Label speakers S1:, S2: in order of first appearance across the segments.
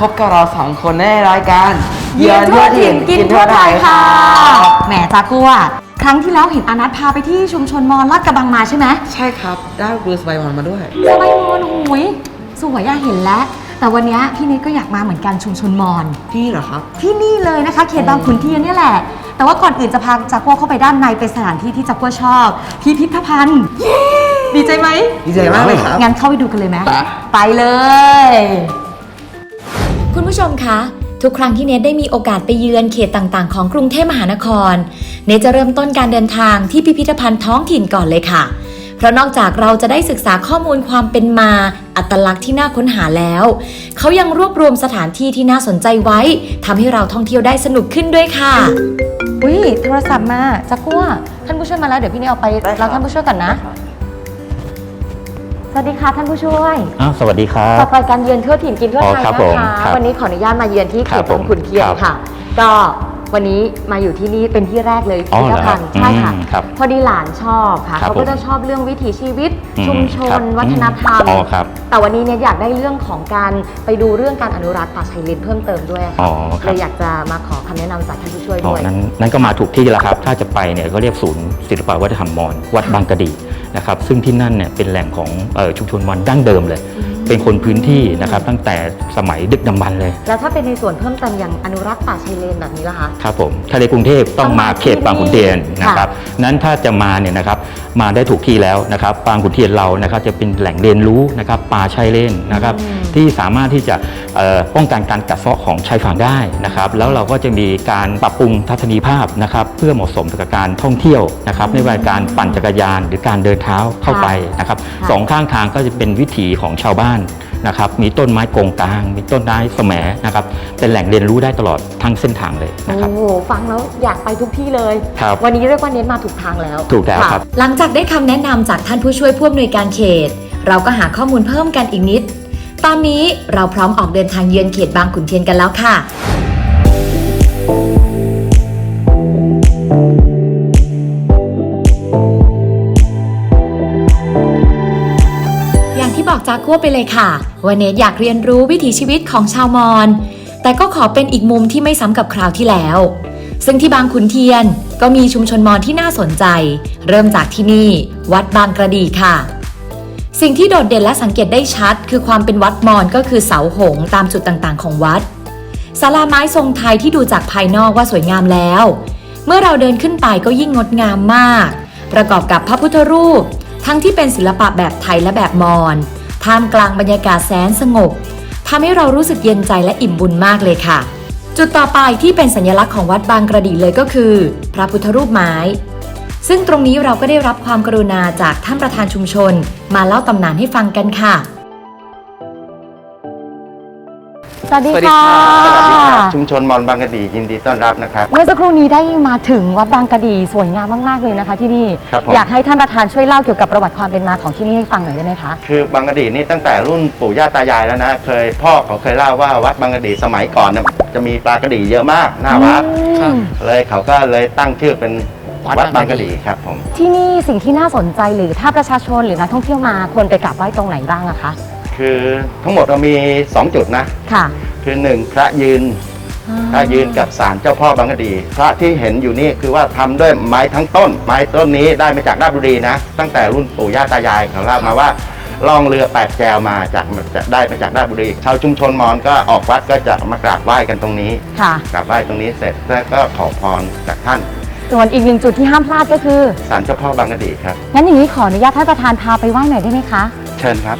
S1: พบกับเราสองคนในรายการ
S2: เยือนทั่วถิ่นกินทั่วไทยค่ะแหมจากัวครั้งที่แล้วเห็นอานัทพาไปที่ชุมชนมอญลาดกระบังมาใช่ไหม
S1: ใช่ครับได้บลูสไบวันมาด้วย
S2: สบายมอญหุยสวยอะเห็นแล้ว แต่วันนี้พี่นิดก็อยากมาเหมือนกันชุมชนมอญ
S1: พี่เหรอครับ
S2: ที่นี่เลยนะคะ เขตบางขุนเทียนเนี่ยแหละ แต่ว่าก่อนอื่นจะพาจากัวเข้าไปด้านในเป็นสถานที่ที่จากัวชอบ พิพิธภัณฑ์เย้ดีใจไหม
S1: ดีใจมากเลยครับ
S2: งั้นเข้าไปดูกันเลยไหม
S1: ไป
S2: ไปเลย
S3: คุณ ผู้ชมคะ ทุกครั้งที่เนทได้มีโอกาสไปเยือนเขตต่างๆ ของกรุงเทพมหานคร เนทจะเริ่มต้นการเดินทางที่พิพิธภัณฑ์ท้องถิ่นก่อนเลยค่ะ เพราะนอกจากเราจะได้ศึกษาข้อมูลความเป็นมา อัตลักษณ์ที่น่าค้นหาแล้ว เขายังรวบรวมสถานที่ที่น่าสนใจไว้ทำให้เราท่องเที่ยวได้สนุกขึ้นด้วยค่ะ
S2: อุ้ยโทรศัพท์มาจากกัวท่านผู้ช่วยมาแล้วเดี๋ยวพี่เนี่ยเอาไป
S1: ได้ครับ
S2: รับท่านผู้ช่วยก่อนนะ สวัสดีค่ะท่านผู้ช่วย
S4: อ้าวสวัสดีครับ
S2: ต่อไปการเยือนทั่วถิ่นกินทั่ว
S4: อ๋อ
S2: ไทย
S4: ครับ
S2: นะ
S4: ผม
S2: คะ
S4: ครับ
S2: วันนี้ขออนุญาตมาเยือนที่เข
S4: ครั
S2: ต
S4: บผม
S2: บางขุนเทียน
S4: ครับ
S2: ค่ะ ก็วันนี้มาอยู่ที่นี่เป็นที่แรกเลย
S4: อ๋
S2: พิ
S4: อ
S2: พิธ
S4: เหรอ
S2: ภัณฑ์
S4: ครับ
S2: ใช่ค่ะ
S4: อืมครับ
S2: พอดีหลานชอบค่ะ
S4: ครับ
S2: เขาก็
S4: ผม
S2: จะชอบเรื่องวิถีชีวิต
S4: อืม
S2: ชุมช
S4: ครั
S2: น
S4: บ
S2: วัฒนธรรม
S4: อ๋อครับ
S2: แต่วันนี้เนี่ยอยากได้เรื่องของการไปดูเรื่องการอนุรักษ์ป่าชายเลนเพิ่มเติมด้วย
S4: อ๋
S2: ค่ะ
S4: อค
S2: เล
S4: รับ
S2: ยอยากจะมาขอคำแนะนำจากท่านผู้ช่วย
S4: อ๋อ
S2: ด้วย
S4: นั้นนั้นก็มาถูกที่แล้วครับ ถ้าจะไปเนี่ยก็เรียกศูนย์ศิลปวัฒนธรรมมอญวัดบางกะดี นะครับซึ่งที่นั่นเนี่ยเป็นแหล่งของเอ่อชุมชนมอญดั้งเดิมเลย เป็นคนพื้นที่นะครับตั้งแต่สมัยดึกดำบรรพ์เลย
S2: แล้วถ้าเป็นในส่วนเพิ่มเติมอย่างอนุรักษ์ป่าชายเลนแบบนี้ล่ะคะ
S4: ครับผมถ้าในกรุงเทพต้องมาเขตบางขุนเทียนนะครับนั้นถ้าจะมาเนี่ยนะครับ มาได้ถูกที่แล้วนะครับบางขุนเทียนเรานะครับจะเป็นแหล่งเรียนรู้นะครับป่าชายเลนนะครับ
S2: อืม
S4: ที่สามารถที่จะเอ่อป้องกันการกัดเซาะของชายฝั่งได้นะครับแล้วเราก็จะมีการปรับปรุงทัศนียภาพนะครับเพื่อเหมาะสมกับการท่องเที่ยวนะครับไม่ว่าการปั่นจักรยาน หรือการเดินเท้าเข้าไปนะครับสองข้างทางก็จะเป็นวิถีของชาวบ้าน นะครับมีต้นไม้โกงกลาง มีต้นไม้แสมนะครับเป็นแหล่งเรียนรู้ได้ตลอดทั้งเส้นทางเลยนะครับ
S2: โอ้โหฟังแล้วอยากไปทุกที่เลย
S4: ครับ
S2: วันนี้เรียกว่าเน้นมาถูกทางแล้ว
S4: ถูกแล้วครับ
S3: หลังจากได้คำแนะนำจากท่านผู้ช่วยผู้อำนวยการเขต เราก็หาข้อมูลเพิ่มกันอีกนิด ตอนนี้เราพร้อมออกเดินทางเยือนเขตบางขุนเทียนกันแล้วค่ะ อย่างที่บอกจากกัวไปเลยค่ะว่าเนทอยากเรียนรู้วิถีชีวิตของชาวมอญแต่ก็ขอเป็นอีกมุมที่ไม่ซ้ำกับคราวที่แล้ว ซึ่งที่บางขุนเทียนก็มีชุมชนมอญที่น่าสนใจ เริ่มจากที่นี่ วัดบางกระดีค่ะ สิ่งที่โดดเด่นและสังเกตได้ชัด คือความเป็นวัดมอญก็คือเสาหงตามจุดต่างๆ ของวัดศาลาไม้ทรงไทยที่ดูจากภายนอกว่าสวยงามแล้ว เมื่อเราเดินขึ้นไปก็ยิ่งงดงามมาก ประกอบกับพระพุทธรูป ทั้งที่เป็นศิลปะแบบไทยและแบบมอญ ท่ามกลางบรรยากาศแสนสงบทำให้เรารู้สึกเย็นใจและอิ่มบุญมากเลยค่ะ จุดต่อไปที่เป็นสัญลักษณ์ของวัดบางกระดีเลยก็คือ พระพุทธรูปไม้ ซึ่งตรงนี้เราก็ได้รับความกรุณาจากท่านประธานชุมชน มาเล่าตำนานให้ฟังกันค่ะ
S2: สวัสดี
S1: สวัสดี
S2: ค่ะ
S1: ครับ
S5: สวัสดีครับชุมชนมอนบางกะดียินดีต้อนรับนะครับ
S2: เมื่อสักครู่นี้ได้มาถึงวัดบางกระดีสวยงามมากๆเลยนะคะ ที่นี่
S5: ครับผม
S2: อยากให้ท่านประธานช่วยเล่าเกี่ยวกับประวัติความเป็นมาของที่นี่ให้ฟังหน่อยได้ไหมคะ
S5: คือบางกะดีนี่ตั้งแต่รุ่นปู่ย่าตายายแล้วนะ เคยพ่อเขาเคยเล่าว่าวัดบางกะดีสมัยก่อนเนี่ยจะมีปลากระดีเยอะมากหน้าวัด
S2: อืม
S5: เลยเขาก็เลยตั้งชื่อเป็นวัดบางกะดีครับผม
S2: ที่นี่สิ่งที่น่าสนใจหรือถ้าประชาชนหรือนักท่องเที่ยวมาควรไปกราบไหว้ตรงไหนบ้างอะคะ
S5: คือทั้งหมดเรามี 2 จุดนะ
S2: ค่ะ
S5: คือหนึ่งพระยืน พระยืนกับศาลเจ้าพ่อบางกะดี พระที่เห็นอยู่นี่คือว่าทำด้วยไม้ทั้งต้น ไม้ต้นนี้ได้มาจากราชบุรีนะ ตั้งแต่รุ่นปู่ย่าตายายเขาเล่ามาว่าล่องเรือแปดแจวมาจากจะได้มาจากราชบุรีชาวชุมชนมอญก็ออกวัดก็จะมากราบไหว้กันตรงนี้
S2: ค่ะ
S5: กราบไหว้ตรงนี้เสร็จแล้วก็ขอพรจากท่าน
S2: ส่วนอีกหนึ่งจุดที่ห้ามพลาดก็คือ
S5: ศาลเจ้าพ่อบางกะดีครับ
S2: งั้นอย่างนี้ขออนุญาตท่านประธานพาไปไหว้หน่อยได้ไหมคะ
S5: เชิญครับ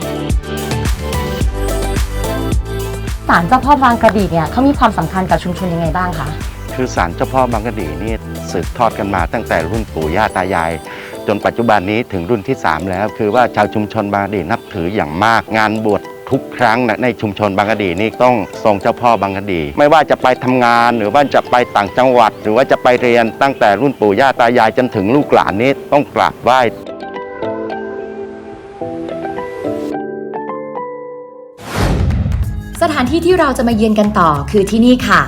S2: ศาลเจ้าพ่อบางกระดีเนี่ยเขามีความสำคัญกับชุมชนยังไงบ้างคะ
S5: คือศาลเจ้าพ่อบางกะดีนี่สืบทอดกันมาตั้งแต่รุ่นปู่ย่าตายาย จนปัจจุบันนี้ถึงรุ่นที่ 3 แล้ว คือว่าชาวชุมชนบางกะดีนับถืออย่างมากงานบวชทุกครั้งนะในชุมชนบางกะดีนี่ต้องทรงเจ้าพ่อบางกะดี ไม่ว่าจะไปทำงานหรือว่าจะไปต่างจังหวัด หรือว่าจะไปเรียนตั้งแต่รุ่นปู่ย่าตายายจนถึงลูกหลานนี้ต้องกราบไหว้า
S3: นที่ที่เราจะมาเยือนกันต่อคือที่นี่ค่ะ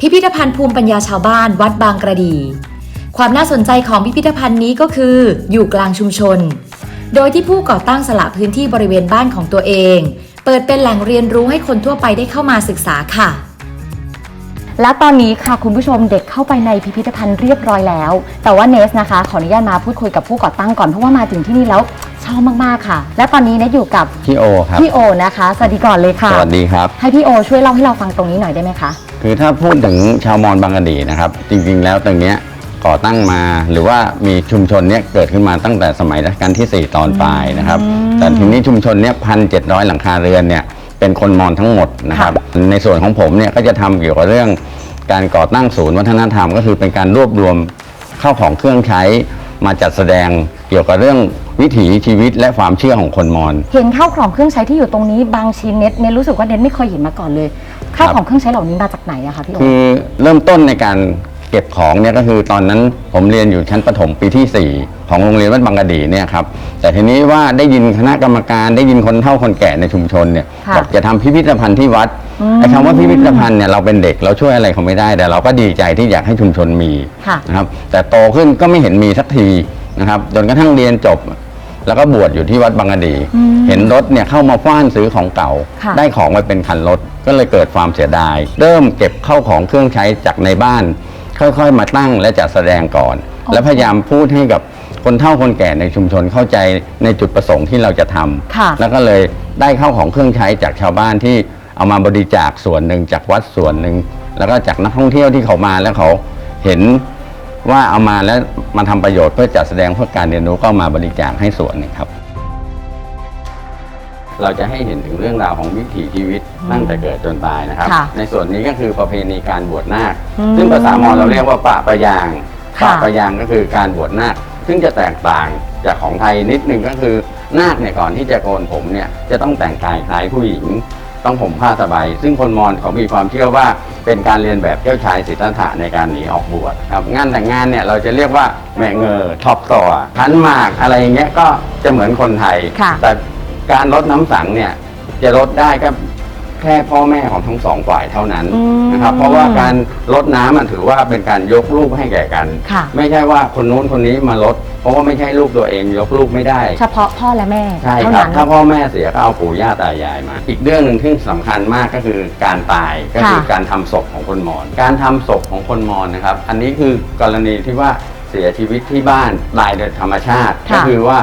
S3: พิพิธภัณฑ์ภูมิปัญญาชาวบ้านวัดบางกระดี ความน่าสนใจของพิพิธภัณฑ์นี้ก็คือ อยู่กลางชุมชน โดยที่ผู้ก่อตั้งสละพื้นที่บริเวณบ้านของตัวเอง เปิดเป็นแหล่งเรียนรู้ให้คนทั่วไปได้เข้ามาศึกษาค่ะ
S2: และตอนนี้ค่ะคุณผู้ชมเด็กเข้าไปในพิพิธภัณฑ์เรียบร้อยแล้ว แต่ว่าเนสนะคะขออนุญาตมาพูดคุยกับผู้ก่อตั้งก่อนเพราะว่ามาถึงที่นี่แล้ว ชอบมากๆค่ะ และตอนนี้เนสอยู่กับ
S6: พี่โอครับ
S2: พี่โอนะคะ สวัสดีก่อนเลยค่ะ
S6: สวัสดีครับ
S2: ให้พี่โอช่วยเล่าให้เราฟังตรงนี้หน่อยได้ไหมคะ
S6: คือถ้าพูดถึงชาวมอญบางกะดีนะครับ จริงๆ แล้วตรงเนี้ยก่อตั้งมาหรือว่ามีชุมชนเนี้ยเกิดขึ้นมาตั้งแต่สมัยรัชกาลที่ 4 ตอนปลายนะครับ แต่ทีนี้ชุมชนเนี้ยพันเจ็ดหลังคาเรือนเนี่ยเป็นคนมอญทั้งหมดนะครับ ในส่วนของผมเนี่ยก็จะทำเกี่ยวกับเรื่องการก่อตั้งศูนย์วัฒนธรรม ก็คือเป็นการรวบรวมเข้าของเครื่องใช้มาจัดแสดงเกี่ยวกับเรื่อง วิถีชีวิตและความเชื่อของคนมอญ
S2: เห็นข้าวของเครื่องใช้ที่อยู่ตรงนี้บางชิ้นเน็ตเน็ตรู้สึกว่าเน็ตไม่เคยเห็นมาก่อนเลยข้าวของเครื่องใช้เหล่านี้มาจากไหนอะคะพี่โอ
S6: คือเริ่มต้นในการเก็บของเนี่ยก็คือตอนนั้นผมเรียนอยู่ชั้นประถมปีที่ 4 ของโรงเรียนวัดบางกะดีเนี่ยครับแต่ทีนี้ว่าได้ยินคณะกรรมการได้ยินคนเฒ่าคนแก่ในชุมชนเนี่ย
S2: ค่ะ
S6: บอกจะทำพิพิธภัณฑ์ที่วัดไอ้คำว่าพิพิธภัณฑ์เนี่ยเราเป็นเด็กเราช่วยอะไรเขาไม่ได้แต่เราก็ดีใจที่อยากให้ชุมชนมี
S2: ค่ะ
S6: นะครับแต่โตขึ้นก็ไม่เห็นมีสักทีนะครับจนกระทั่งเรียนจบ แล้วก็บวชอยู่ที่วัดบางกะดี เห็นรถเนี่ยเข้ามาฟ้านซื้อของเก่า
S2: ค่ะ
S6: ได้ของไปเป็นคันรถ ก็เลยเกิดความเสียดาย เริ่มเก็บเข้าของเครื่องใช้จากในบ้าน ค่อยๆ มาตั้งและจัดแสดงก่อน และพยายามพูดให้กับคนเฒ่าคนแก่ในชุมชนเข้าใจในจุดประสงค์ที่เราจะทำ
S2: ค่ะ
S6: แล้วก็เลยได้เข้าของเครื่องใช้จากชาวบ้านที่เอามาบริจาคส่วนหนึ่งจากวัดส่วนหนึ่งแล้วก็จากนักท่องเที่ยวที่เขามาแล้วเขาเห็น ว่าเอามาแล้วมาทำประโยชน์เพื่อจัดแสดงเพื่อการเรียนรู้ก็มาบริจาคให้ส่วนหนึ่งครับ เราจะให้เห็นถึงเรื่องราวของวิถีชีวิตตั้งแต่เกิดจนตายนะครับ
S2: ค่ะ
S6: ในส่วนนี้ก็คือประเพณีการบวชนาค
S2: อืม
S6: ซึ่งภาษามอญเราเรียกว่าปะประยาง
S2: ค่ะ
S6: ปะประยางก็คือการบวชนาค ซึ่งจะแตกต่างจากของไทยนิดนึงก็คือนาคเนี่ยก่อนที่จะโกนผมเนี่ยจะต้องแต่งกายคล้ายผู้หญิง ต้องผมผ้าสบายซึ่งคนมอญเขามีความเชื่อว่าเป็นการเรียนแบบเจ้าชายสิทธัตถะในการหนีออกบวชครับงานแต่งงานเนี่ยเราจะเรียกว่าแม่เงอท็อปต่อขันหมากอะไรอย่างเงี้ยก็จะเหมือนคนไทย
S2: ค่ะ
S6: แต่การลดน้ำสังเนี่ยจะลดได้ก็แค่พ่อแม่ของทั้งสองฝ่ายเท่านั้น
S2: อืม
S6: นะครับ เพราะว่าการลดน้ำมันถือว่าเป็นการยกลูกให้แก่กัน
S2: ค่ะ
S6: ไม่ใช่ว่าคนนู้นคนนี้มาลด เพราะว่าไม่ใช่ลูกตัวเองยกลูกไม่ได้
S2: เฉพาะพ่อและแม่
S6: ใช่
S2: เท่า
S6: ครับ
S2: นั้น
S6: ถ้าพ่อแม่เสียก็เอาปู่ย่าตายายมา อีกเรื่องหนึ่งที่สำคัญมากก็คือการตายก็คือ
S2: ค่ะ
S6: การทำศพของคนมอญการทำศพของคนมอญนะครับ อันนี้คือกรณีที่ว่าเสียชีวิตที่บ้านตายโดยธรรมชาติ
S2: ค่ะ
S6: ก็คือว่า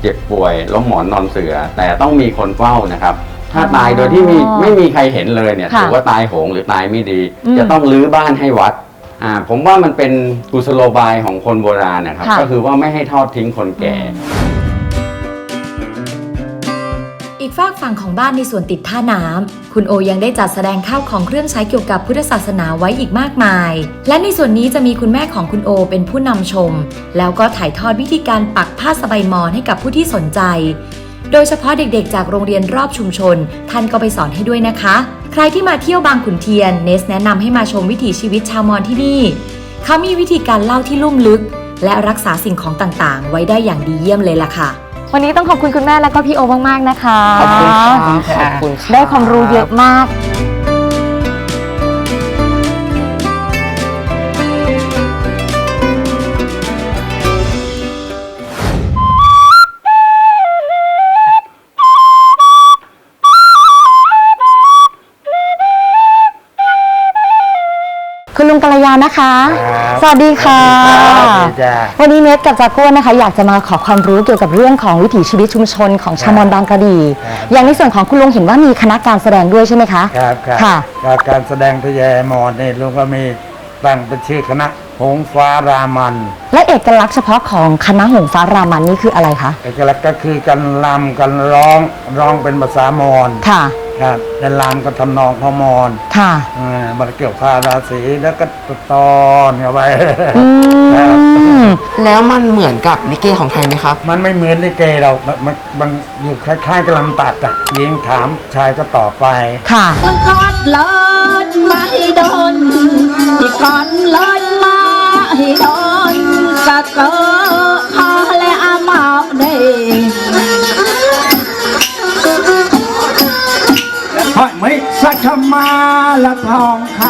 S6: เจ็บป่วยล้มหมอนนอนเสือ แต่ต้องมีคนเฝ้านะครับ ถ้าตายโดยที่มี
S2: อ๋อ
S6: ไม่มีใครเห็นเลยเนี่ย
S2: ค่ะ
S6: ถือว่าตายโหงหรือตายไม่ดี
S2: อืม
S6: จะต้องรื้อบ้านให้วัดอ่าผมว่ามันเป็นกุศโลบายของคนโบราณนะครับ
S2: ค่ะ
S6: ก็คือว่าไม่ให้ทอดทิ้งคนแก่
S3: อีกฝากฝั่งของบ้านในส่วนติดท่าน้ำ คุณโอยังได้จัดแสดงข้าวของเครื่องใช้เกี่ยวกับพุทธศาสนาไว้อีกมากมาย และในส่วนนี้จะมีคุณแม่ของคุณโอเป็นผู้นำชม แล้วก็ถ่ายทอดวิธีการปักผ้าสบายมอนให้กับผู้ที่สนใจ โดยเฉพาะเด็กๆ จากโรงเรียนรอบชุมชน ท่านก็ไปสอนให้ด้วยนะคะ ใครที่มาเที่ยวบางขุนเทียนเนสแนะนำให้มาชมวิถีชีวิตชาวมอญที่นี่ เขามีวิธีการเล่าที่ลุ่มลึก และรักษาสิ่งของต่างๆ ไว้ได้อย่างดีเยี่ยมเลยล่ะค่ะ
S2: วันนี้ต้องขอบคุณคุณแม่และก็พี่โอมากๆนะคะ
S1: ขอบคุณครับขอบคุณครับ
S2: ได้ความรู้เยอะมาก คุณลุงกัลยานะคะสวัสดีค่ะวันนี้เนทกับจากัวนะคะ อยากจะมาขอความรู้เกี่ยวกับเรื่องของวิถีชีวิตชุมชนของชาวมอญบางกระดี อย่างในส่วนของคุณลุงเห็นว่ามีคณะการแสดงด้วยใช่ไหมคะ
S7: ครับครับ
S2: ค่ะ
S7: การการแสดงพยามอนนี่ลุงก็มีตั้งเป็นชื่อคณะหงฟ้ารามัน
S2: และเอกลักษณ์เฉพาะของคณะหงส์ฟ้ารามันนี่คืออะไรคะ
S7: เอกลักษณ์ก็คือการลำการร้องร้องเป็นภาษามอญ
S2: ค่ะ
S7: ครับด้านล่างก็ทำนองพอมอน
S2: ค่ะ
S7: เออมันเกี่ยวข้าวราศีแล้วก็ตอนเข้าไป
S2: อื
S7: ครับ
S2: ม
S1: แล้วมันเหมือนกับลิเกของไทยไหมครับ
S7: มันไม่เหมือนในเกเรามันมันมันอยู่คล้ายๆกับลำตัดอะหญิงถามชายก็ตอบไป
S2: ค่ะ
S8: กอดเลิศมาให้โดนที่ก่อนเลิศมาให้โดนกะเกอคอและอาห
S7: ไม่สักมาละทองคำ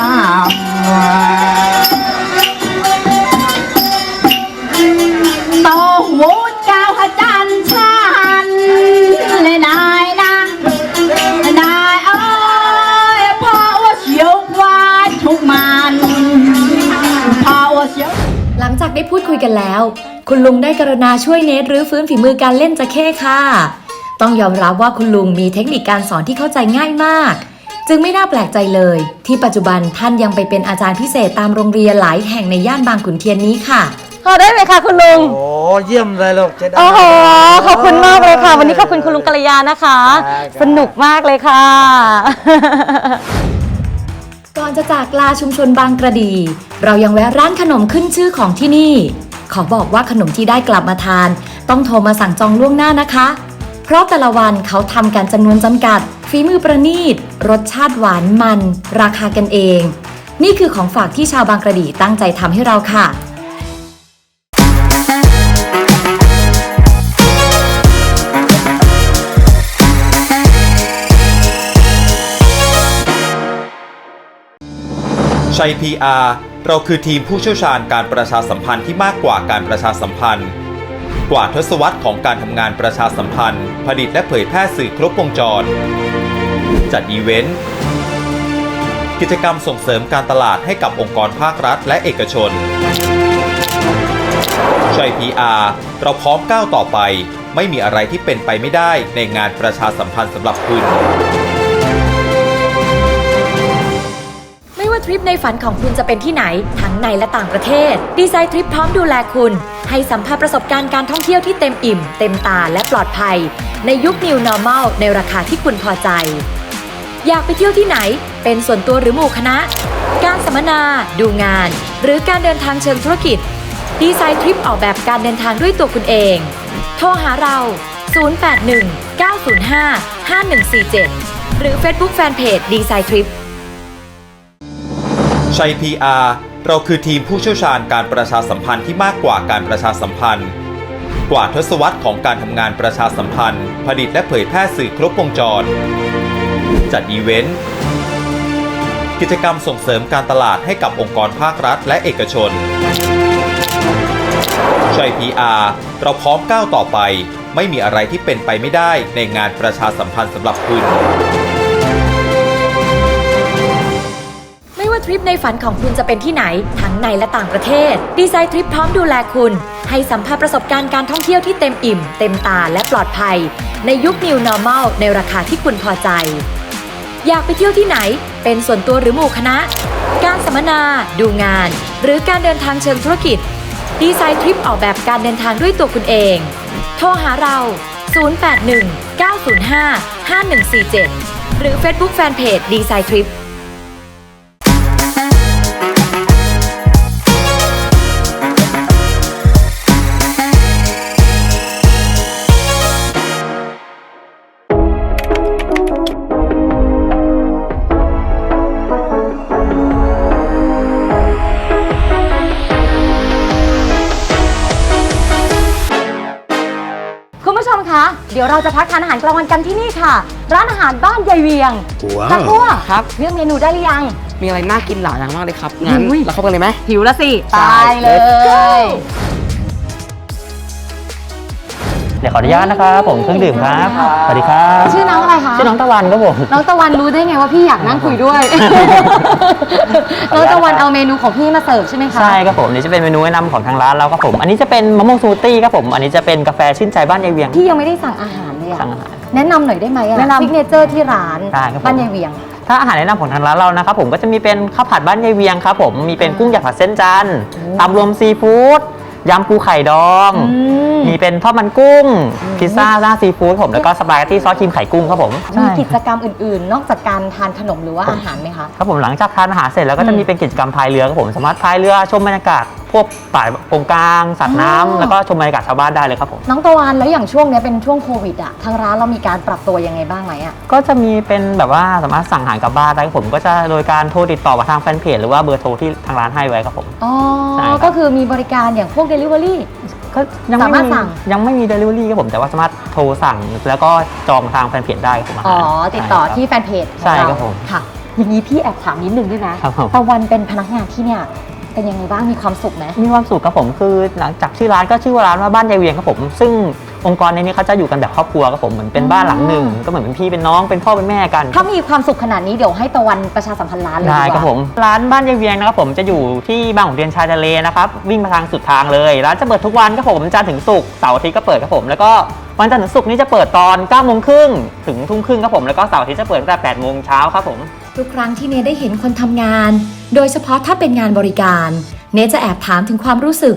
S8: โตหูเจ้าอาจารย์ชันเลยนายนะนายเอ้ยพ่อว่าเสียวควาดทุกมันพ่อว่าเสียว
S3: หลังจากได้พูดคุยกันแล้ว คุณลุงได้กรุณาช่วยเนทรื้อฟื้นฝีมือการเล่นจะเข้ค่ะ ต้องยอมรับว่าคุณลุงมีเทคนิคการสอนที่เข้าใจง่ายมาก จึงไม่น่าแปลกใจเลย ที่ปัจจุบันท่านยังไปเป็นอาจารย์พิเศษตามโรงเรียนหลายแห่งในย่านบางขุนเทียนนี้ค่ะ
S2: พอได้ไหมคะคุณลุง
S7: โอ้เยี่ยมเลยลูกจะได้
S2: โอ้โห ขอบคุณมากเลยค่ะ วันนี้ขอบคุณคุณลุงกัลยานะคะ
S7: ได้ครับ
S2: สนุกมากเลยค่ะ
S3: ก่อนจะจากลาชุมชนบางกระดี เรายังแวะร้านขนมขึ้นชื่อของที่นี่ ขอบอกว่าขนมที่ได้กลับมาทาน ต้องโทรมาสั่งจองล่วงหน้านะคะ เพราะแต่ละวันเขาทำกันจำนวนจำกัด ฝีมือประณีต รสชาติหวานมัน ราคากันเอง นี่คือของฝากที่ชาวบางกระดีตั้งใจทำให้เราค่ะ
S9: ชัย PR เราคือทีมผู้เชี่ยวชาญการประชาสัมพันธ์ที่มากกว่าการประชาสัมพันธ์ กว่าทศวรรษของการทำงานประชาสัมพันธ์ ผลิตและเผยแพร่สื่อครบวงจร จัดอีเวนต์ กิจกรรมส่งเสริมการตลาดให้กับองค์กรภาครัฐและเอกชนชัย PR เราพร้อมก้าวต่อไป ไม่มีอะไรที่เป็นไปไม่ได้ในงานประชาสัมพันธ์สำหรับคุณ
S3: ริปในฝันของคุณจะเป็นที่ไหน ทั้งในและต่างประเทศ ดีไซน์ทริปพร้อมดูแลคุณ ให้สัมผัสประสบการณ์การท่องเที่ยวที่เต็มอิ่ม เต็มตาและปลอดภัย ในยุค New Normal ในราคาที่คุณพอใจ อยากไปเที่ยวที่ไหน เป็นส่วนตัวหรือหมู่คณะ การสัมมนา ดูงาน หรือการเดินทางเชิงธุรกิจ ดีไซน์ทริปออกแบบการเดินทางด้วยตัวคุณเอง โทรหาเรา 081 905 5147 หรือ Facebook Fanpage ดีไซน์ทริป
S9: ชัย PR เราคือทีมผู้เชี่ยวชาญการประชาสัมพันธ์ที่มากกว่าการประชาสัมพันธ์ กว่าทศวรรษของการทำงานประชาสัมพันธ์ ผลิตและเผยแพร่สื่อครบวงจร จัดอีเวนต์ กิจกรรมส่งเสริมการตลาดให้กับองค์กรภาครัฐและเอกชนชัย PR เราพร้อมก้าวต่อไป ไม่มีอะไรที่เป็นไปไม่ได้ในงานประชาสัมพันธ์สำหรับคุณ
S3: ริปในฝันของคุณจะเป็นที่ไหน ทั้งในและต่างประเทศ ดีไซน์ทริปพร้อมดูแลคุณ ให้สัมผัสประสบการณ์การท่องเที่ยวที่เต็มอิ่ม เต็มตาและปลอดภัย ในยุค New Normal ในราคาที่คุณพอใจ อยากไปเที่ยวที่ไหน เป็นส่วนตัวหรือหมู่คณะ การสัมมนา ดูงาน หรือการเดินทางเชิงธุรกิจ ดีไซน์ทริปออกแบบการเดินทางด้วยตัวคุณเอง โทรหาเรา 081 905 5147 หรือ Facebook Fanpage ดีไซน์ทริป
S2: ดี๋ยวเราจะพักทานอาหารกลางวันกันที่นี่ค่ะ ร้านอาหารบ้านยายเวียงตะกั่ว
S1: ครับ
S2: เลือกเมนูได้หรือยัง
S1: มีอะไรน่ากินหลายอย่างมากเลยครับงั้น
S2: อุ้ย
S1: เราเข้าไปกันเลยไหม
S2: หิวแล้วสิ
S1: ใช่
S2: ตายเลย
S10: เดี๋ยวขออนุญาตนะครับผมเครื่องดื่มครับสวัสดีครับ
S2: ชื่อน้องอะไรคะ
S10: ชื่อน้องตะวันครับผม
S2: น้องตะวันรู้ได้ไงว่าพี่อยากนั่งคุยด้วย น้องตะวันเอาเมนูของพี่มาเสิร์ฟใช่ไหมคะ
S10: ใช่ครับผมนี่จะเป็นเมนูแนะนำของทางร้านเราครับผม อันนี้จะเป็นมะม่วงสมูทตี้ครับผม อันนี้จะเป็นกาแฟชื่นใจบ้านยายเวียง
S2: พี่ยังไม่ได้สั่งอาหารเลยอะ
S10: สั่งอาหาร
S2: แนะนำหน่อยได้ไหมอะ
S10: แนะนำ
S2: ซิกเนเจอร์ที่ร้าน
S10: ได้ครับผม
S2: บ้านยายเวียง
S10: ถ้าอาหารแนะนำของทางร้านเรานะครับผมก็จะมีเป็นข้าวผัดบ้านยายเวียงครับผมมีเป็นกุ้งหยักผัดเส้นจันทร์ตำรวมซีฟู้ด ยำปูไข่ดองมีเป็นทอดมันกุ้ง พิซซ่าหน้าซีฟู้ดผมแล้วก็สปาเกตตี้ซอสครีมไข่กุ้งครับผม
S2: มีกิจกรรมอื่นๆ นอกจากการทานขนมหรือว่าอาหารไหมคะ
S10: ครับผมหลังจากทานอาหารเสร็จแล้วก็จะมีเป็นกิจกรรมพายเรือครับผมสามารถพายเรือชมบรรยากาศพวกป่าตรงกลางสัตว์น้ำ
S2: อ๋อ
S10: แล้วก็ชมบรรยากาศชาวบ้านได้เลยครับผม
S2: น้องตะวันแล้วอย่างช่วงเนี้ยเป็นช่วงโควิดอะทางร้านเรามีการปรับตัวยังไงบ้างไหมอะ
S10: ก็จะมีเป็นแบบว่าสามารถสั่งอาหารกลับบ้านได้ครับผมก็จะโดยการโทรติดต่อมาทางแฟนเพจหรือว่าเบอร์โทรที่ทางร้านให้ไว้ครับผม
S2: อ๋อ
S10: ใช่ครับ
S2: ก็คือมีบริการอย่างพวก Delivery
S10: ก็ยังไม่
S2: สามารถ
S10: มี
S2: สั่ง
S10: ยังไม่มีเดลิเวอรี่ครับผมแต่ว่าสามารถโทรสั่ง แล้วก็จองทางแฟนเพจได้ครับผมอา
S2: อ๋อ
S10: หาร
S2: ติดต่อ
S10: ใช่ครับ
S2: ที่แฟนเพจของ
S10: ใช่
S2: เรา
S10: ครับผม
S2: ค่ะ อย่างนี้พี่แอบถามนิดนึงด้วยนะครับ
S10: ผม
S2: ตะวันเป็นพนักงานที่เนี่ยเป็นยังไงบ้างมีความสุขไหม
S10: มีความสุขครับผมคือหลังจากชื่อร้านก็ชื่อว่าร้านว่าบ้านยายเวียงครับผม ซึ่ง องค์กรในนี้เขาจะอยู่กันแบบครอบครัวครับผมเหมือนเป็นบ้านหลังหนึ่งก็เหมือนเป็นพี่เป็นน้องเป็นพ่อเป็นแม่กัน
S2: ถ้ามีความสุขขนาดนี้เดี๋ยวให้ตะวันประชาสัมพันธ์ร้านเลย
S10: ได้
S2: ดีก
S10: ครับ
S2: ว่า
S10: ผมร้านบ้านยายเวียงนะครับผมจะอยู่ที่บางขุนเทียนชายทะเลนะครับวิ่งมาทางสุดทางเลยร้านจะเปิดทุกวันครับผมจันทร์ถึงศุกร์เสาร์อาทิตย์ก็เปิดครับผมแล้วก็วันจันทร์ถึงศุกร์นี้จะเปิดตอน9โมงครึ่งถึงทุ่มครึ่งครับผมแล้วก็เสาร์อาทิตย์จะเปิดตั้งแต่8โมงเช้าครับผม
S3: ทุกครั้งที่เนได้เห็นคนทำงาน โดยเฉพาะถ้าเป็นงานบริการ เนจะแอบถามถึงความรู้สึก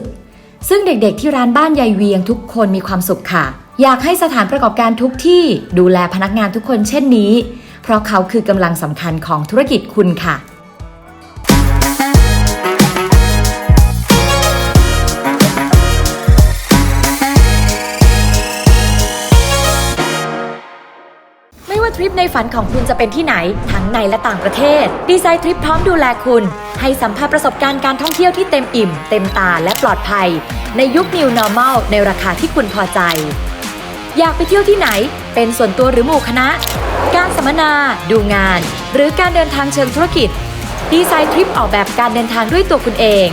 S3: ซึ่งเด็กๆที่ร้านบ้านยายเวียงทุกคนมีความสุขค่ะ อยากให้สถานประกอบการทุกที่ดูแลพนักงานทุกคนเช่นนี้ เพราะเขาคือกำลังสำคัญของธุรกิจคุณค่ะ ทริปในฝันของคุณจะเป็นที่ไหน ทั้งในและต่างประเทศ ดีไซน์ทริปพร้อมดูแลคุณ ให้สัมผัสประสบการณ์การท่องเที่ยวที่เต็มอิ่ม เต็มตาและปลอดภัย ในยุค New Normal ในราคาที่คุณพอใจ อยากไปเที่ยวที่ไหน เป็นส่วนตัวหรือหมู่คณะ การสัมมนา ดูงาน หรือการเดินทางเชิงธุรกิจ ดีไซน์ทริปออกแบบการเดินทางด้วยตัวคุณเอง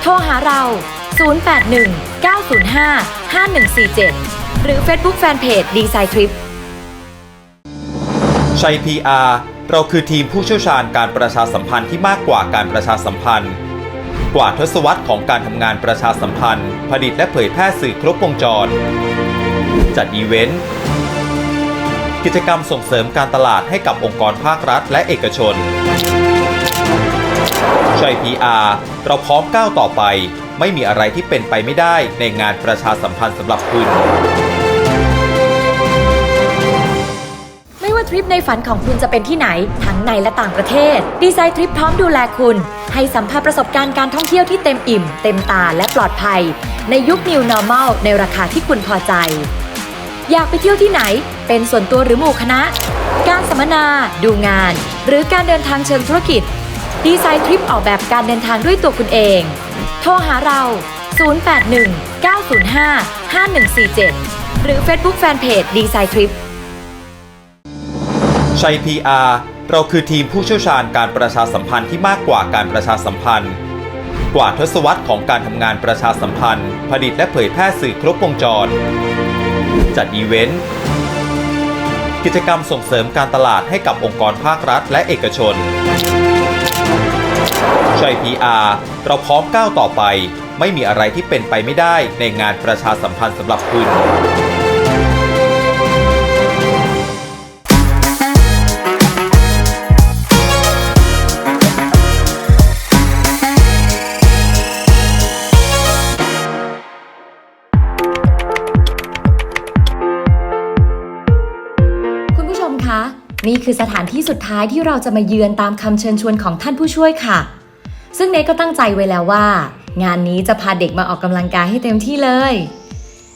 S3: โทรหาเรา 081 905 5147 หรือ Facebook Fanpage ดีไซน์ทริป
S9: ชัย PR เราคือทีมผู้เชี่ยวชาญการประชาสัมพันธ์ที่มากกว่าการประชาสัมพันธ์ กว่าทศวรรษของการทำงานประชาสัมพันธ์ ผลิตและเผยแพร่สื่อครบวงจร จัดอีเวนต์ กิจกรรมส่งเสริมการตลาดให้กับองค์กรภาครัฐและเอกชน ชัย PR เราพร้อมก้าวต่อไป ไม่มีอะไรที่เป็นไปไม่ได้ในงานประชาสัมพันธ์สำหรับคุณ
S3: ทริปในฝันของคุณจะเป็นที่ไหน ทั้งในและต่างประเทศ ดีไซน์ทริปพร้อมดูแลคุณ ให้สัมผัสประสบการณ์การท่องเที่ยวที่เต็มอิ่ม เต็มตาและปลอดภัย ในยุค New Normal ในราคาที่คุณพอใจ อยากไปเที่ยวที่ไหน เป็นส่วนตัวหรือหมู่คณะ การสัมมนา ดูงาน หรือการเดินทางเชิงธุรกิจ ดีไซน์ทริปออกแบบการเดินทางด้วยตัวคุณเอง โทรหาเรา 081 905 5147 หรือ Facebook Fanpage ดีไซน์ทริป
S9: ชัย PR เราคือทีมผู้เชี่ยวชาญการประชาสัมพันธ์ที่มากกว่าการประชาสัมพันธ์ กว่าทศวรรษของการทำงานประชาสัมพันธ์ ผลิตและเผยแพร่สื่อครบวงจร จัดอีเวนต์ กิจกรรมส่งเสริมการตลาดให้กับองค์กรภาครัฐและเอกชน ชัย PR เราพร้อมก้าวต่อไป ไม่มีอะไรที่เป็นไปไม่ได้ในงานประชาสัมพันธ์สำหรับคุณ
S3: คุณ นี่คือสถานที่สุดท้ายที่เราจะมาเยือนตามคำเชิญชวนของท่านผู้ช่วยค่ะ ซึ่งเนทก็ตั้งใจไว้แล้วว่า งานนี้จะพาเด็กมาออกกำลังกายให้เต็มที่เลย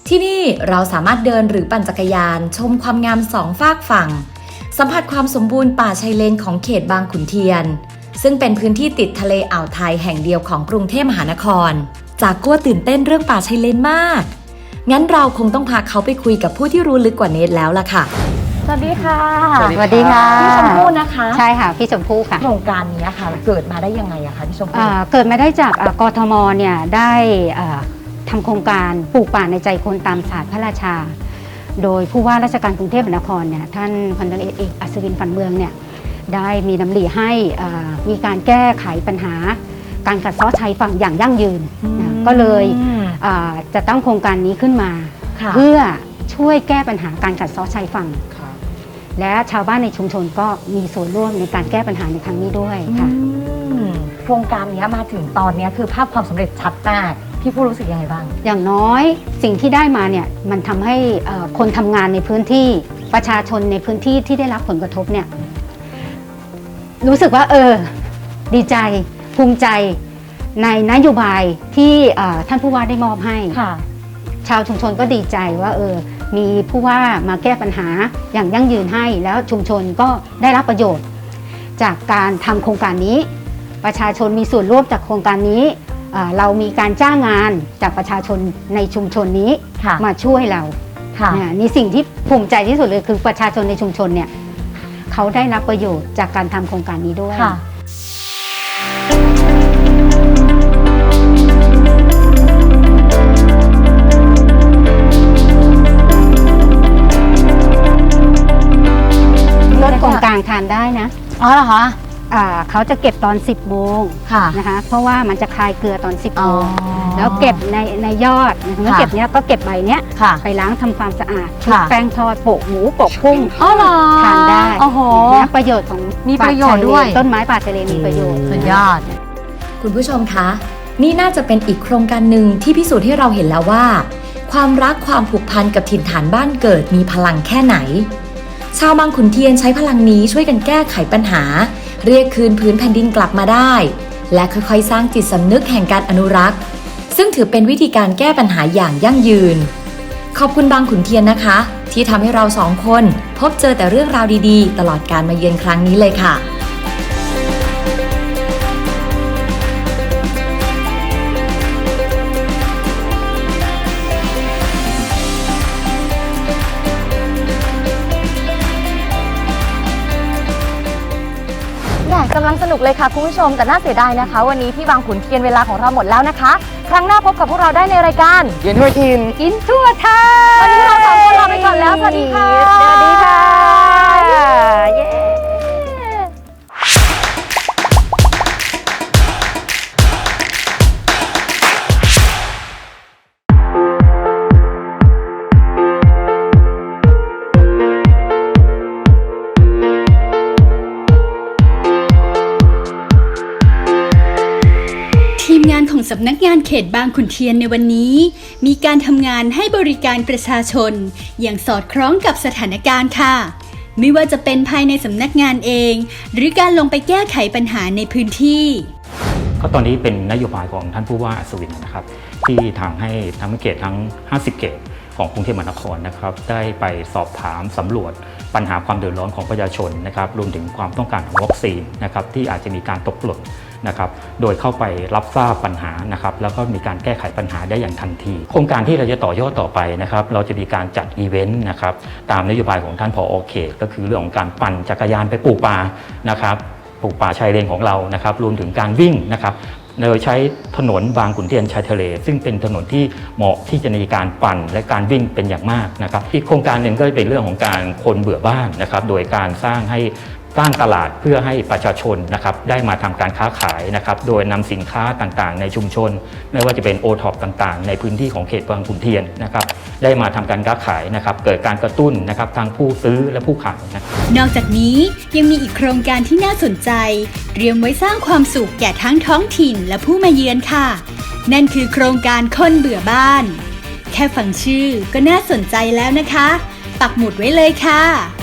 S3: ที่นี่เราสามารถเดินหรือปั่นจักรยาน ชมความงามสองฝากฝั่ง สัมผัสความสมบูรณ์ป่าชายเลนของเขตบางขุนเทียน ซึ่งเป็นพื้นที่ติดทะเลอ่าวไทยแห่งเดียวของกรุงเทพมหานคร จากกัวตื่นเต้นเรื่องป่าชายเลนมาก งั้นเราคงต้องพาเขาไปคุยกับผู้ที่รู้ลึกกว่าเนทแล้วล่ะค่ะ
S2: สวัสดีค่ะ
S1: สวัสดี
S2: สวัสดีค่ะพี่ชมพู่นะคะ
S11: ใช่ค่ะพี่ชมพู่ค่ะ
S2: โครงการนี้ค่ะเกิดมาได้ยังไงอะคะพี่ชมพู่
S11: เอ่อเกิดมาได้จากเอ่อกทมเนี่ยได้เอ่อทำโครงการปลูกป่าในใจคนตามศาสตร์พระราชา โดยผู้ว่าราชการกรุงเทพมหานครเนี่ยท่านพันตำรวจเอกอัศวินฝันเมืองเนี่ยได้มีดำริให้เอ่อมีการแก้ไขปัญหา การกัดเซ้อชายฝั่งอย่างยั่งยืนนะก็เลยเอ่อจะตั้งโครงการนี้ขึ้นมา
S2: ค่ะ
S11: เพื่อช่วยแก้ปัญหาการกัดเซ้อชายฝั่ง และชาวบ้านในชุมชนก็มีส่วนร่วมในการแก้ปัญหาในครั้งนี้ด้วยค่ะ
S2: อืมโครงการนี้มาถึงตอนนี้คือภาพความสำเร็จชัดมากพี่ผู้รู้สึกยังไงบ้าง
S11: อย่างน้อยสิ่งที่ได้มาเนี่ยมันทำให้เอ่อคนทำงานในพื้นที่ประชาชนในพื้นที่ที่ได้รับผลกระทบเนี่ยรู้สึกว่าเออดีใจภูมิใจในนโยบายที่เอ่อท่านผู้ว่าได้มอบให้
S2: ค่ะ
S11: ชาวชุมชนก็ดีใจว่าเออ มีผู้ว่ามาแก้ปัญหาอย่างยั่งยืนให้แล้วชุมชนก็ได้รับประโยชน์ จากการทำโครงการนี้ ประชาชนมีส่วนร่วมจากโครงการนี้เอ่อเรามีการจ้างงานจากประชาชนในชุมชนนี้
S2: ค่ะ
S11: มาช่วยเรา
S2: ค่ะ
S11: เนี่ยนี่สิ่งที่ภูมิใจที่สุดเลยคือประชาชนในชุมชนเนี่ยเขาได้รับประโยชน์จากการทำโครงการนี้ด้วยางทานได้นะ
S2: อ๋อเหรอคะ
S11: อ่าเขาจะเก็บตอน 10โมง
S2: ค่ะ
S11: นะคะ เพราะว่ามันจะคลายเกลือตอน 10
S2: อ๋
S11: โมอ
S2: อ
S11: งแล้วเก็บในในยอดนะคะ
S2: ค่ะ
S11: เก็บเนี้ยก็เก็บใบเนี้ย
S2: ค่ะ
S11: ไปล้างทำความสะอาด
S2: ค่ะ
S11: แป้งทอดโปะหมูโปะกุ้ง
S2: อ๋อเหรอ
S11: ทานได้
S2: โอ้โห
S11: นะประโยชน์ของ
S2: มีประโยชน์
S11: ป่าชาเล
S2: ด้วย
S11: ต้นไม้ป่าชายเลนมีประโยชน์
S2: สุดยอด
S3: คุณผู้ชมคะ นี่น่าจะเป็นอีกโครงการหนึ่งที่พิสูจน์ให้เราเห็นแล้วว่า ความรักความผูกพันกับถิ่นฐานบ้านเกิดมีพลังแค่ไหน ชาวบางขุนเทียนใช้พลังนี้ช่วยกันแก้ไขปัญหา เรียกคืนพื้นแผ่นดินกลับมาได้ และค่อยๆ สร้างจิตสำนึกแห่งการอนุรักษ์ ซึ่งถือเป็นวิธีการแก้ปัญหาอย่างยั่งยืน ขอบคุณบางขุนเทียนนะคะ ที่ทำให้เราสองคน พบเจอแต่เรื่องราวดีๆ ตลอดการมาเยือนครั้งนี้เลยค่ะ
S2: สนุกเลยค่ะคุณผู้ชมแต่น่าเสียดายนะคะ วันนี้ที่บางขุนเทียนเวลาของเราหมดแล้วนะคะ ครั้งหน้าพบกับพวกเราได้ในรายการ
S1: เย็นทั่วทิน
S2: กินทั่วไทยวันนี้เราสองคนลาไปก่อน
S12: ตบางขุนเทียนในวันนี้ มีการทำงานให้บริการประชาชน อย่างสอดคล้องกับสถานการณ์ค่ะ ไม่ว่าจะเป็นภายในสำนักงานเอง หรือการลงไปแก้ไขปัญหาในพื้นที่
S4: ก็ตอนนี้เป็นนโยบายของท่านผู้ว่าอัศวินนะครับ ที่ทางให้ทั้งเขตทั้ง 50 เขตของกรุงเทพมหานครนะครับ ได้ไปสอบถามสำรวจ ปัญหาความเดือดร้อนของประชาชนนะครับรวมถึงความต้องการของวัคซีนนะครับที่อาจจะมีการตกหล่นนะครับโดยเข้าไปรับทราบปัญหานะครับแล้วก็มีการแก้ไขปัญหาได้อย่างทันที โครงการที่เราจะต่อยอดต่อไปนะครับเราจะมีการจัดอีเวนต์นะครับตามนโยบายของท่านผอเขตก็คือเรื่องของการปั่นจักรยานไปปลูกป่านะครับปลูกป่าชายเลนของเรานะครับรวมถึงการวิ่งนะครับ โดยใช้ถนนบางขุนเทียนชายทะเล ซึ่งเป็นถนนที่เหมาะที่จะในการปั่นและการวิ่งเป็นอย่างมากนะครับอีกโครงการหนึ่งก็เป็นเรื่องของการคนเบื่อบ้านนะครับโดยการสร้างให้ สร้างตลาดเพื่อให้ประชาชนนะครับได้มาทำการค้าขายนะครับโดยนำสินค้าต่างๆ ในชุมชน ไม่ว่าจะเป็นโอท็อปต่างๆ ในพื้นที่ของเขตบางขุนเทียนนะครับได้มาทำการค้าขายนะครับเกิดการกระตุ้นนะครับทางผู้ซื้อและผู้ขายนะ
S12: นอกจากนี้ยังมีอีกโครงการที่น่าสนใจ เตรียมไว้สร้างความสุขแก่ทั้งท้องถิ่นและผู้มาเยือนค่ะ นั่นคือโครงการคนเบื่อบ้าน แค่ฟังชื่อก็น่าสนใจแล้วนะคะ ปักหมุดไว้เลยค่ะ